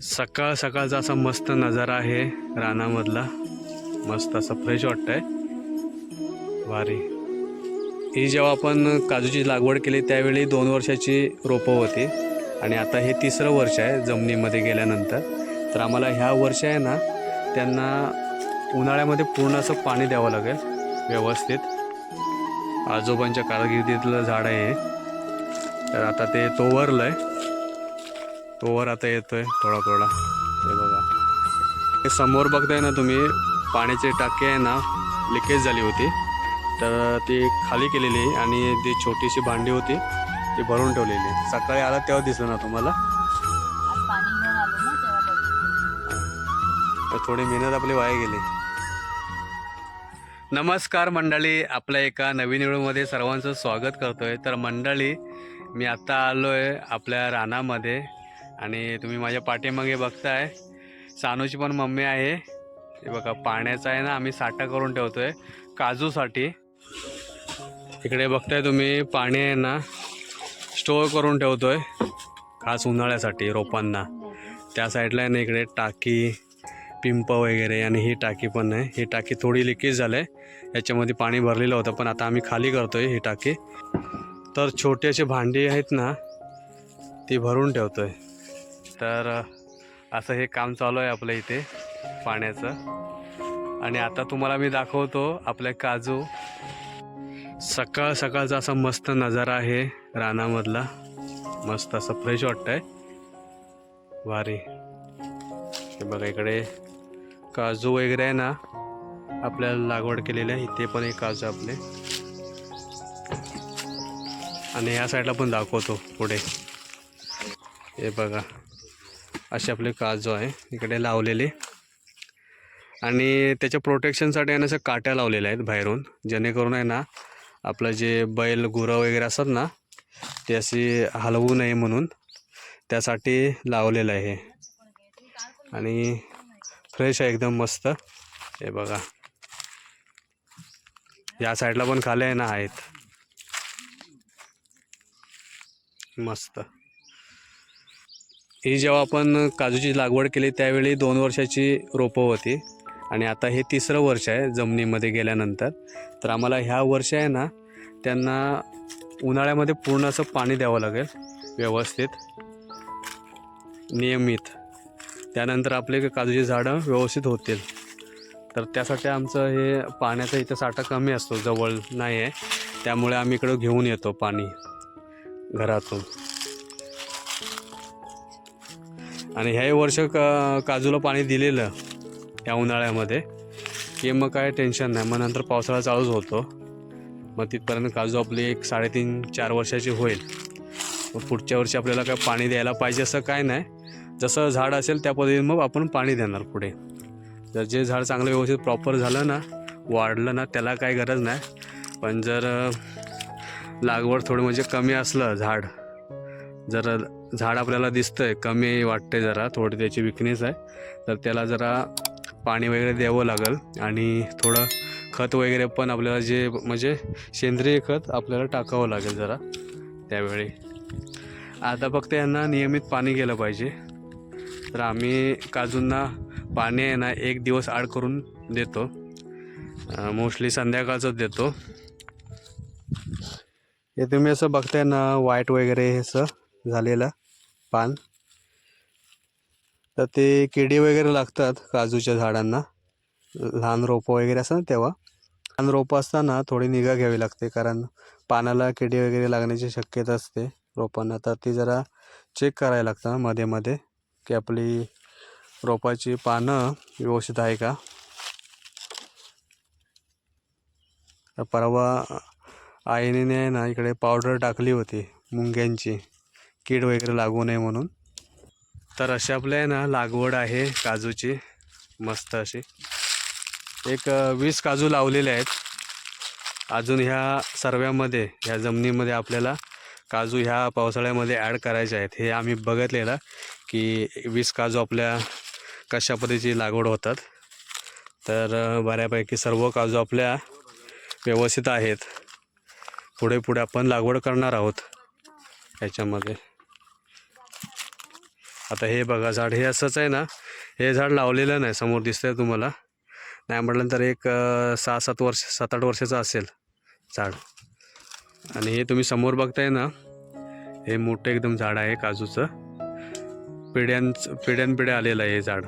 सकाळ सकाळचा असा मस्त नजारा आहे रानामधला. मस्त असं फ्रेश वाटतंय. भारी ही जेव्हा आपण काजूची लागवड केली त्यावेळी दोन वर्षाची रोपं होती. आणि आता हे तिसरं वर्ष आहे जमिनीमध्ये गेल्यानंतर. तर आम्हाला ह्या वर्ष आहे ना त्यांना उन्हाळ्यामध्ये पूर्ण असं पाणी द्यावं लागेल व्यवस्थित. आजोबांच्या कारकिर्दीतलं झाड आहे तर आता ते तो वरलं आहे तोवर आता येतोय थोडा थोडा हे बघा. हे समोर बघताय ना तुम्ही पाण्याची टाकी आहे ना लिकेज झाली होती. तर ती खाली केलेली आणि ती छोटीशी भांडी होती ती भरून ठेवलेली. सकाळी आला तेव्हा दिसलं ना तुम्हाला? थोडी मेहनत आपली वाया गेली. नमस्कार मंडळी आपल्या एका नवीन व्हिडिओमध्ये सर्वांचं स्वागत करतोय. तर मंडळी मी आत्ता आलो आहे आपल्या रानामध्ये. आणि तुम्ही माझ्या पाठीमागे बघताय. सानूची पण मम्मी आहे. हे बघा पाण्याचा आहे ना आम्ही साठा करून ठेवतोय. काजूसाठी. इकडे बघताय तुम्ही पाणी आहे ना स्टोअर करून ठेवतोय. खास उन्हाळ्यासाठी रोपांना. त्या साईडला आहे ना इकडे टाकी पिंप वगैरे आणि ही टाकी पण आहे. ही टाकी थोडी लिकेज झालं आहे. याच्यामध्ये पाणी भरलेलं होतं पण आता आम्ही खाली करतो आहे ही टाकी. तर छोटी अशी भांडी आहेत ना ती भरून ठेवतो आहे तर असं हे काम चालू आहे आपल्या इथे पाण्याचं. आणि आता तुम्हाला मी दाखवतो आपल्या काजू. सकाळ सकाळचा असा मस्त नजारा आहे रानामधला. मस्त असं फ्रेश वाटतंय. भारी. हे बघा इकडे काजू वगैरे आहे ना आपल्याला लागवड केलेली आहे. इथे पण एक काजू आपले. आणि या साईडला पण दाखवतो पुढे. हे बघा. असे आपले काजू आहे इकडे लावलेले. आणि त्याच्या प्रोटेक्शनसाठी आहे ना असं काट्या लावलेल्या आहेत बाहेरून. जेणेकरून आहे ना आपलं जे बैल गुरं वगैरे असतात ना ते अशी हलवू नये म्हणून त्यासाठी लावलेलं आहे. आणि फ्रेश आहे एकदम मस्त. हे बघा. या साईडला पण खाले आहे ना आहेत. मस्त. ही जेव्हा आपण काजूची लागवड केली त्यावेळी दोन वर्षाची रोपं होती. आणि आता हे तिसरं वर्ष आहे जमिनीमध्ये गेल्यानंतर. तर आम्हाला ह्या वर्ष आहे ना त्यांना उन्हाळ्यामध्ये पूर्ण असं पाणी द्यावं लागेल व्यवस्थित. नियमित. त्यानंतर आपले काजूची झाडं व्यवस्थित होतील. तर त्यासाठी आमचं हे पाण्याचा इथं साठा कमी असतो जवळ नाही आहे त्यामुळे आम्ही इकडं घेऊन येतो पाणी घरातून. आणि ह्याही वर्ष का काजूला पाणी दिलेलं या उन्हाळ्यामध्ये. की मग काय टेन्शन नाही. मग नंतर पावसाळा चालूच होतो. मग तिथपर्यंत काजू आपली एक साडेतीन चार वर्षाची होईल. मग पुढच्या वर्षी आपल्याला काय पाणी द्यायला पाहिजे असं काय नाही. जसं झाड असेल त्या पद्धतीने मग आपण पाणी देणार पुढे. जर जे झाड चांगलं व्यवस्थित प्रॉपर झालं ना वाढलं ना त्याला काही गरज नाही. पण जर लागवड थोडी म्हणजे कमी असलं झाड जरा झाड आपल्याला दिसतंय कमी वाटते जरा थोडी त्याची विकनेस आहे. तर त्याला जरा पाणी वगैरे द्यावं लागेल आणि थोडं खत वगैरे पण आपल्याला जे म्हणजे सेंद्रिय खत आपल्याला टाकावं लागेल जरा त्यावेळी. आता फक्त यांना नियमित पाणी गेलं पाहिजे. तर आम्ही काजूंना पाणी आहे ना एक दिवस आड करून देतो. मोस्टली संध्याकाळचंच देतो. हे तुम्ही असं बघताय ना व्हाईट वगैरे हे असं. झालेला पान. तर ते किडी वगैरे लागतात काजूच्या झाडांना. लहान रोपं वगैरे असतात ना तेव्हा. लहान रोपं असताना थोडी निगा घ्यावी लागते कारण पानाला किडी वगैरे लागण्याची शक्यता असते रोपांना. तर ती जरा चेक करायला लागतं मध्ये मध्ये की आपली रोपाची पानं व्यवस्थित आहे का. परवा आईने ना इकडे पावडर टाकली होती मुंग्यांची. कीड वगैरे लागू नये म्हणून. तर अशी आपल्या आहे ना लागवड आहे काजूची. मस्त अशी. एक वीस काजू लावलेले आहेत. अजून ह्या सर्व्यामध्ये ह्या जमिनीमध्ये आपल्याला काजू ह्या पावसाळ्यामध्ये ॲड करायचे आहेत. हे आम्ही बघितलेलं की वीस काजू आपल्या कशा पद्धतीची लागवड होतात. तर बऱ्यापैकी सर्व काजू आपल्या व्यवस्थित आहेत. पुढे पुढे आपण लागवड करणार आहोत. याच्यामध्ये. आता हे बघा झाड हे असंच आहे ना हे झाड लावलेलं नाही समोर दिसतंय तुम्हाला. नाही म्हटलं तर एक सहा सात वर्ष सात आठ वर्षाचं असेल झाड. आणि हे तुम्ही समोर बघताय ना हे मोठं एकदम झाड आहे काजूचं. पिढ्यांच पिढ्यानपिढ्या आलेलं आहे हे झाड.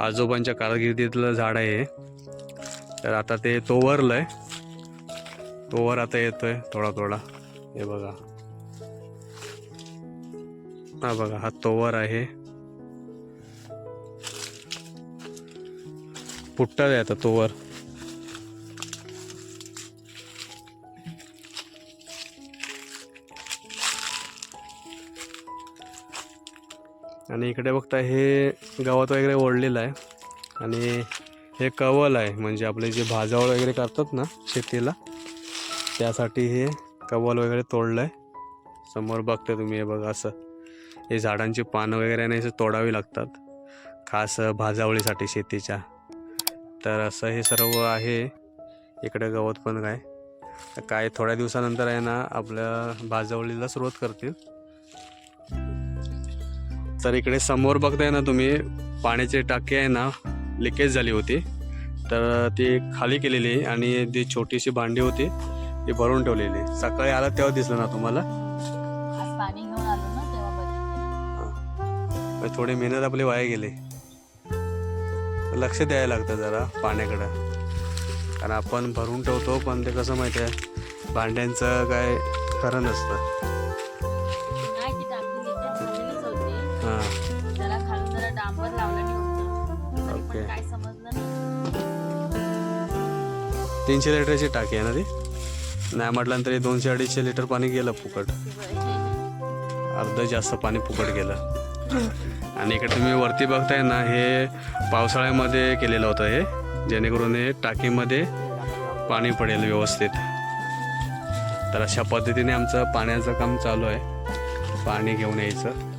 आजोबांच्या कारकिर्दीतलं झाड आहे हे. तर आता ते तोवरलं आहे तोवर आता येतोय थोडा थोडा हे बघा. हा बघा हा तोवर आहे. पुट्टा आहे आता तोवर. आणि इकडे बघता हे गवत वगैरे ओढलेलं आहे. आणि हे कवल आहे म्हणजे आपले जे भाजावळ वगैरे करतात ना शेतीला त्यासाठी हे कवल वगैरे तोडलं आहे समोर बघता तुम्ही हे बघा असं. हे झाडांची पानं वगैरे नाही असं तोडावी लागतात. खास भाजावळीसाठी शेतीच्या. तर असं हे सर्व आहे. इकडे गवत पण काय. तर काय थोड्या दिवसानंतर आहे ना आपल्या भाजावळीला सुरुवात करतील. तर इकडे समोर बघताय ना तुम्ही पाण्याची टाकी आहे ना लिकेज झाली होती. तर ती खाली केलेली आणि ती छोटीशी भांडी होती ती भरून ठेवलेली. सकाळी आला तेव्हा दिसलं ना तुम्हाला? थोडी मेहनत आपली वाया गेली. लक्ष द्यायला लागतं जरा पाण्याकडं. कारण आपण भरून ठेवतो पण ते कसं माहिती आहे? भांड्यांचं काय खरं नसतं. हां. ओके. तीनशे लिटरची टाकी आहे ना ती? नाही म्हटलं तरी दोनशे अडीचशे लिटर पाणी गेलं फुकट. अर्ध जास्त पाणी फुकट गेलं. आणि इकडे तुम्ही वरती बघताय ना हे पावसाळ्यामध्ये केलेलं होतं हे. जेणेकरून हे टाकीमध्ये पाणी पडेल व्यवस्थित. तर अशा पद्धतीने आमचं पाण्याचं काम चालू आहे. पाणी घेऊन यायचं.